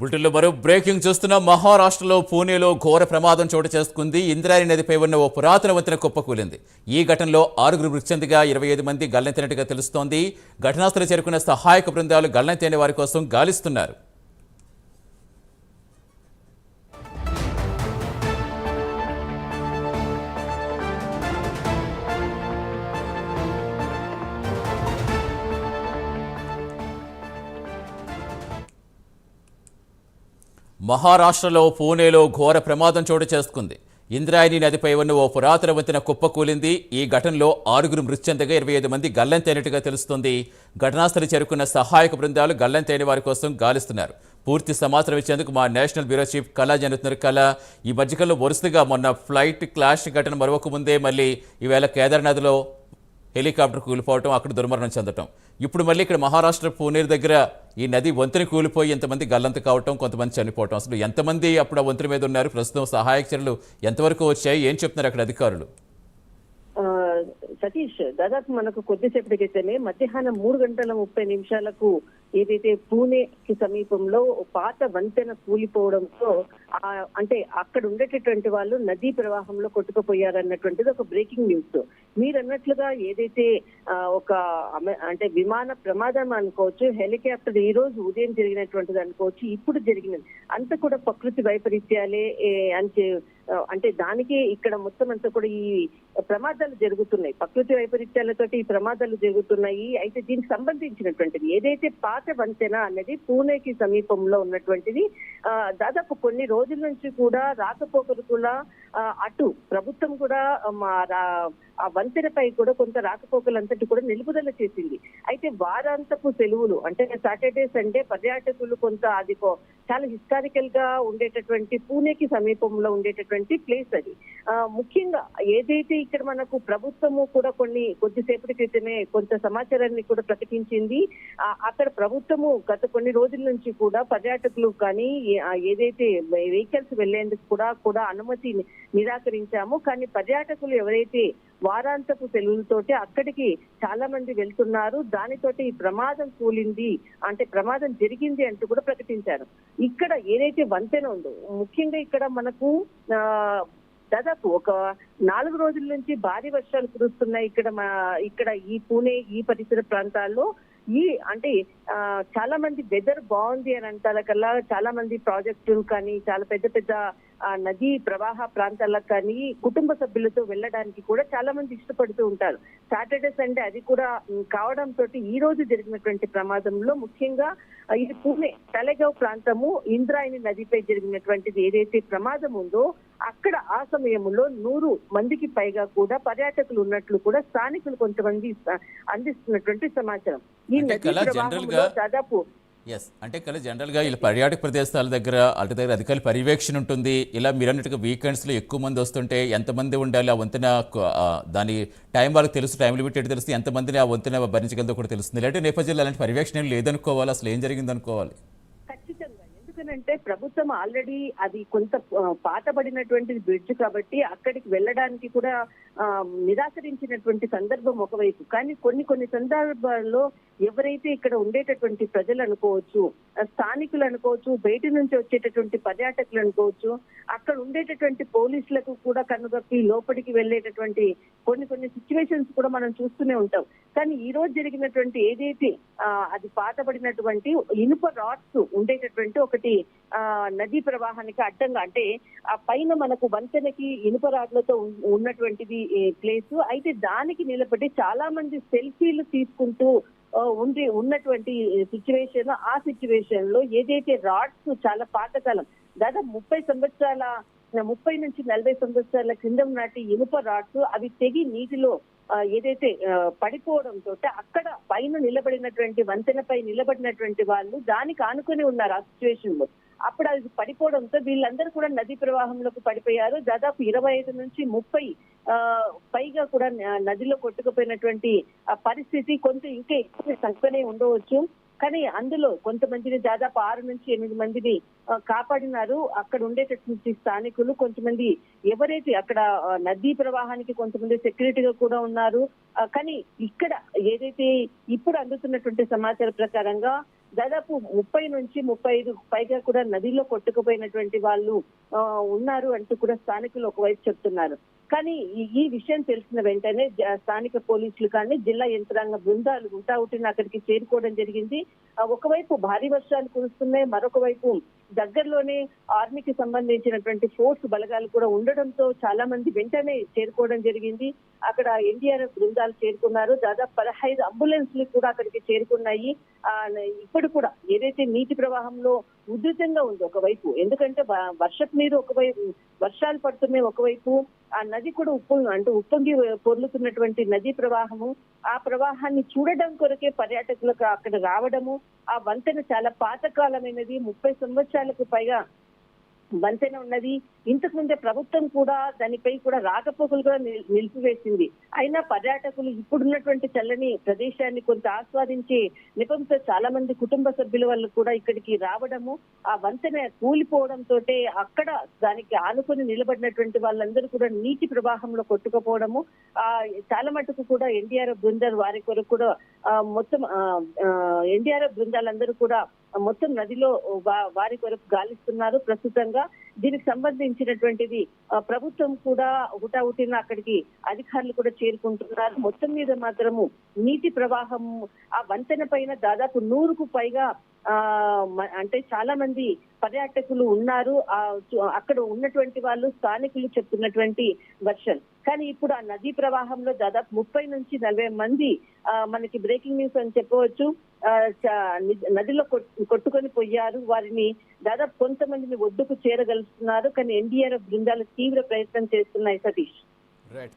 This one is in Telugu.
బులెటిన్లో మరో బ్రేకింగ్ చూస్తున్న మహారాష్ట్రలో పూణేలో ఘోర ప్రమాదం చోటు చేసుకుంది. ఇంద్రాయణి నదిపై ఉన్న ఓ పురాతన వంతెన కుప్పకూలింది ఈ ఘటనలో ఆరుగురు మృతి ఇరవై ఐదు మంది గల్లంతైనట్టుగా తెలుస్తోంది. ఘటనాస్థలం చేరుకున్న సహాయక బృందాలు గల్లంతైన వారి కోసం గాలిస్తున్నారు. మహారాష్ట్రలో పూణేలో ఘోర ప్రమాదం చోటు చేసుకుంది. ఇంద్రాయణి నదిపై ఉన్న ఓ పురాతన వంతెన కుప్పకూలింది ఈ ఘటనలో ఆరుగురు మృతి చెందగా ఇరవై ఐదు మంది గల్లంతైనట్టుగా తెలుస్తుంది. ఘటనాస్థలి చేరుకున్న సహాయక బృందాలు గల్లంతైన వారి కోసం గాలిస్తున్నారు. పూర్తి సమాచారం ఇచ్చేందుకు మా నేషనల్ బ్యూరో చీఫ్ కళా జరుగుతున్నారు కళ. ఈ మధ్యకాలంలో వరుసగా మొన్న ఫ్లైట్ క్లాష్ ఘటన మరొక ముందే మళ్ళీ ఈవేళ కేదార్నాథ్లో హెలికాప్టర్ కూలిపోవటం అక్కడ దుర్మరణం చెందటం. ఇప్పుడు మళ్ళీ ఇక్కడ మహారాష్ట్ర పూణే దగ్గర ఈ నది వంతెన కూలిపోయి ఎంతమంది గల్లంత కావటం కొంతమంది చనిపోవటం. అసలు ఎంతమంది అప్పుడు ఆ వంతెన మీద ఉన్నారు? ప్రస్తుతం సహాయక చర్యలు ఎంతవరకు వచ్చాయి? ఏం చెప్తున్నారు అక్కడ అధికారులు? సతీష్ దాదాపు మనకు కొద్దిసేపటి క్రితమే మధ్యాహ్నం మూడు గంటల ముప్పై నిమిషాలకు ఏదైతే పూణేకి సమీపంలో పాత వంతెన కూలిపోవడంతో అంటే అక్కడ ఉండేటటువంటి వాళ్ళు నదీ ప్రవాహంలో కొట్టుకుపోయారన్నటువంటిది ఒక బ్రేకింగ్ న్యూస్ మీరు అన్నట్లుగా ఏదైతే ఒక అంటే విమాన ప్రమాదం అనుకోవచ్చు హెలికాప్టర్ ఈ రోజు ఉదయం జరిగినటువంటిది అనుకోవచ్చు ఇప్పుడు జరిగినది అంత కూడా ప్రకృతి వైపరీత్యాలే అంటే అంటే దానికి ఇక్కడ మొత్తం అంతా కూడా ఈ ప్రమాదాలు జరుగుతున్నాయి. ప్రకృతి వైపరీత్యాలతోటి ఈ ప్రమాదాలు జరుగుతున్నాయి. అయితే దీనికి సంబంధించినటువంటిది ఏదైతే పాత వంతెన అన్నది పూణేకి సమీపంలో ఉన్నటువంటిది దాదాపు కొన్ని రోజులు రోజుల నుంచి కూడా రాకపోకలు కూడా అటు ప్రభుత్వం కూడా ఆ, మా రా- ఆ వంతెనపై కూడా కొంత రాకపోకలంతటి కూడా నిలుపుదల చేసింది. అయితే వారాంతపు సెలవులు అంటే సాటర్డే సండే పర్యాటకులు కొంత అది చాలా హిస్టారికల్గా ఉండేటటువంటి పూణేకి సమీపంలో ఉండేటటువంటి ప్లేస్ అది. ముఖ్యంగా ఏదైతే ఇక్కడ మనకు ప్రభుత్వము కూడా కొన్ని కొద్దిసేపటి క్రితమే కొంత సమాచారాన్ని కూడా ప్రకటించింది అక్కడ ప్రభుత్వము గత కొన్ని రోజుల నుంచి కూడా పర్యాటకులు కానీ ఏదైతే వెహికల్స్ వెళ్ళేందుకు కూడా కూడా అనుమతి నిరాకరించాము. కానీ పర్యాటకులు ఎవరైతే వారాంతపు సెలవులతోటి అక్కడికి చాలా మంది వెళ్తున్నారు దానితోటి ఈ ప్రమాదం కూలింది అంటే ప్రమాదం జరిగింది అంటూ కూడా ప్రకటించారు. ఇక్కడ ఏదైతే వంతెన ఉందో ముఖ్యంగా ఇక్కడ మనకు ఆ దాదాపు ఒక నాలుగు రోజుల నుంచి భారీ వర్షాలు కురుస్తున్నాయి ఇక్కడ మా ఇక్కడ ఈ పూణే ఈ పరిసర ప్రాంతాల్లో. ఈ అంటే ఆ, చాలా మంది వెదర్ బాగుంది అని అంటారు కల్లా చాలా మంది ప్రాజెక్టులు కానీ చాలా పెద్ద పెద్ద నదీ ప్రవాహ ప్రాంతాలకు కానీ కుటుంబ సభ్యులతో వెళ్ళడానికి కూడా చాలా మంది ఇష్టపడుతూ ఉంటారు. సాటర్డే సండే అది కూడా కావడంతో ఈ రోజు జరిగినటువంటి ప్రమాదంలో ముఖ్యంగా ఇది పూణే తలెగావ్ ప్రాంతము ఇంద్రాయణి నదిపై జరిగినటువంటిది ఏదైతే ప్రమాదం ఉందో అక్కడ ఆ సమయంలో నూరు మందికి పైగా కూడా పర్యాటకులు ఉన్నట్లు కూడా స్థానికులు కొంతమంది అందిస్తున్నటువంటి సమాచారం. ఈ నదీ కళా ప్రవాహంలో దాదాపు ఎస్ అంటే కల జనరల్గా ఇలా పర్యాటక ప్రదేశాల దగ్గర అటు దగ్గర అధికారుల పర్యవేక్షణ ఉంటుంది. ఇలా మీరు అన్నట్టుగా వీకెండ్స్లో ఎక్కువ మంది వస్తుంటే ఎంతమంది ఉండాలి? ఆ వంతెన దాని టైం వాళ్ళకి తెలుసు టైం లిమిట్ ఏంటి తెలుసు ఎంతమందిని ఆ వంతెన భరించగలదో కూడా తెలుస్తుంది. ఇలాంటి నేపథ్యంలో అలాంటి పర్యవేక్షణ ఏం లేదనుకోవాలి అసలు ఏం జరిగింది అనుకోవాలి ఖచ్చితంగా. ఎందుకనంటే ప్రభుత్వం ఆల్రెడీ అది కొంత పాతబడినటువంటి బ్రిడ్జ్ కాబట్టి అక్కడికి వెళ్ళడానికి కూడా నిరాకరించినటువంటి సందర్భం ఒకవైపు. కానీ కొన్ని కొన్ని సందర్భాల్లో ఎవరైతే ఇక్కడ ఉండేటటువంటి ప్రజలు అనుకోవచ్చు స్థానికులు అనుకోవచ్చు బయట నుంచి వచ్చేటటువంటి పర్యాటకులు అనుకోవచ్చు అక్కడ ఉండేటటువంటి పోలీసులకు కూడా కన్నుగప్పి లోపలికి వెళ్ళేటటువంటి కొన్ని కొన్ని సిచ్యువేషన్స్ కూడా మనం చూస్తూనే ఉంటాం. కానీ ఈ రోజు జరిగినటువంటి ఏదైతే అది పాతబడినటువంటి ఇనుప రాడ్స్ ఉండేటటువంటి ఒకటి ఆ నదీ ప్రవాహానికి అడ్డంగా అంటే ఆ పైన మనకు వంతెనకి ఇనుప రాడ్లతో ఉన్నటువంటిది ప్లేస్ అయితే దానికి నిలబడి చాలా మంది సెల్ఫీలు తీసుకుంటూ ఉండే ఉండి ఉన్నటువంటి సిచ్యువేషన్ ఆ సిచ్యువేషన్లో ఏదైతే రాడ్స్ చాలా పాతకాలం దాదాపు ముప్పై సంవత్సరాల ముప్పై నుంచి నలభై సంవత్సరాల క్రిందం నాటి ఇనుప రాడ్స్ అవి తెగి నీటిలో ఏదైతే పడిపోవడం పడిపోవడంతో అక్కడ పైన నిలబడినటువంటి వంతెనపై నిలబడినటువంటి వాళ్ళు దానికి ఆనుకొని ఉన్నారు ఆ సిచ్యువేషన్లో. అప్పుడు అది పడిపోవడంతో వీళ్ళందరూ కూడా నదీ ప్రవాహంలోకి పడిపోయారు. దాదాపు ఇరవై ఐదు నుంచి ముప్పై ఆ, పైగా కూడా నదిలో కొట్టుకుపోయినటువంటి పరిస్థితి కొంత ఇంకా ఎక్కువ తక్కువనే ఉండవచ్చు. కానీ అందులో కొంతమందిని దాదాపు ఆరు నుంచి ఎనిమిది మందిని కాపాడినారు. అక్కడ ఉండేటటువంటి స్థానికులు కొంతమంది ఎవరైతే అక్కడ నదీ ప్రవాహానికి కొంతమంది సెక్యూరిటీగా కూడా ఉన్నారు. కానీ ఇక్కడ ఏదైతే ఇప్పుడు అందుతున్నటువంటి సమాచారం ప్రకారంగా దాదాపు ముప్పై నుంచి ముప్పై ఐదు పైగా కూడా నదిలో కొట్టుకుపోయినటువంటి వాళ్ళు ఉన్నారు అంటూ కూడా స్థానికులు ఒకవైపు చెప్తున్నారు. కానీ ఈ- విషయం తెలిసిన వెంటనే స్థానిక పోలీసులు కానీ జిల్లా యంత్రాంగ బృందాలు ఉంటావుటిన అక్కడికి చేరుకోవడం జరిగింది. ఒకవైపు భారీ వర్షాలు కురుస్తున్నాయి మరొక వైపు దగ్గరలోనే ఆర్మీకి సంబంధించినటువంటి ఫోర్స్ బలగాలు కూడా ఉండడంతో చాలా మంది వెంటనే చేరుకోవడం జరిగింది. అక్కడ ఎన్డీఆర్ఎఫ్ బృందాలు చేరుకున్నారు. దాదాపు పదహైదు అంబులెన్స్లు కూడా అక్కడికి చేరుకున్నాయి. ఇప్పుడు కూడా ఏదైతే నీటి ప్రవాహంలో ఉధృతంగా ఉంది ఒకవైపు ఎందుకంటే వర్షపు నీరు ఒకవైపు వర్షాలు పడుతున్నాయి ఒకవైపు ఆ నది కూడా ఉప్పు అంటే ఉప్పొంగి పొర్లుతున్నటువంటి నదీ ప్రవాహము ఆ ప్రవాహాన్ని చూడడం కొరకే పర్యాటకులకు అక్కడ రావడము ఆ వంతెన చాలా పాతకాలమైనది ముప్పై సంవత్సరాలకు పైగా వంతెన ఉన్నది. ఇంతకు ముందే ప్రభుత్వం కూడా దానిపై కూడా రాకపోకలు కూడా నిల్- నిలిపివేసింది. అయినా పర్యాటకులు ఇప్పుడున్నటువంటి చల్లని ప్రదేశాన్ని కొంత ఆస్వాదించి నిపంతో చాలా మంది కుటుంబ సభ్యుల వాళ్ళు కూడా ఇక్కడికి రావడము ఆ వంతెన కూలిపోవడంతో అక్కడ దానికి ఆనుకొని నిలబడినటువంటి వాళ్ళందరూ కూడా నీటి ప్రవాహంలో కొట్టుకుపోవడము ఆ చాలా మటుకు కూడా ఎన్డీఆర్ఎఫ్ బృందాలు వారి కొరకు కూడా మొత్తం ఎన్డీఆర్ఎఫ్ బృందాలందరూ కూడా మొత్తం నదిలో వారి కొరకు గాలిస్తున్నారు. ప్రస్తుతంగా దీనికి సంబంధించినటువంటిది ప్రభుత్వం కూడా హుటాహుటిన అక్కడికి అధికారులు కూడా చేరుకుంటున్నారు. మొత్తం మీద మాత్రము నీటి ప్రవాహం ఆ వంతెన పైన దాదాపు నూరుకు పైగా ఆ మ- అంటే చాలా మంది పర్యాటకులు ఉన్నారు. ఆ అక్కడ ఉన్నటువంటి వాళ్ళు స్థానికులు చెప్తున్నటువంటి వర్షన్. కానీ ఇప్పుడు ఆ నదీ ప్రవాహంలో దాదాపు ముప్పై నుంచి నలభై మంది మనకి బ్రేకింగ్ న్యూస్ అని చెప్పవచ్చు. నదిలో కొట్టుకొని పోయారు. వారిని దాదాపు కొంతమందిని ఒడ్డుకు చేరగలుస్తున్నారు. కానీ ఎన్డీఆర్ఎఫ్ బృందాలు తీవ్ర ప్రయత్నం చేస్తున్నాయి సతీష్. రైట్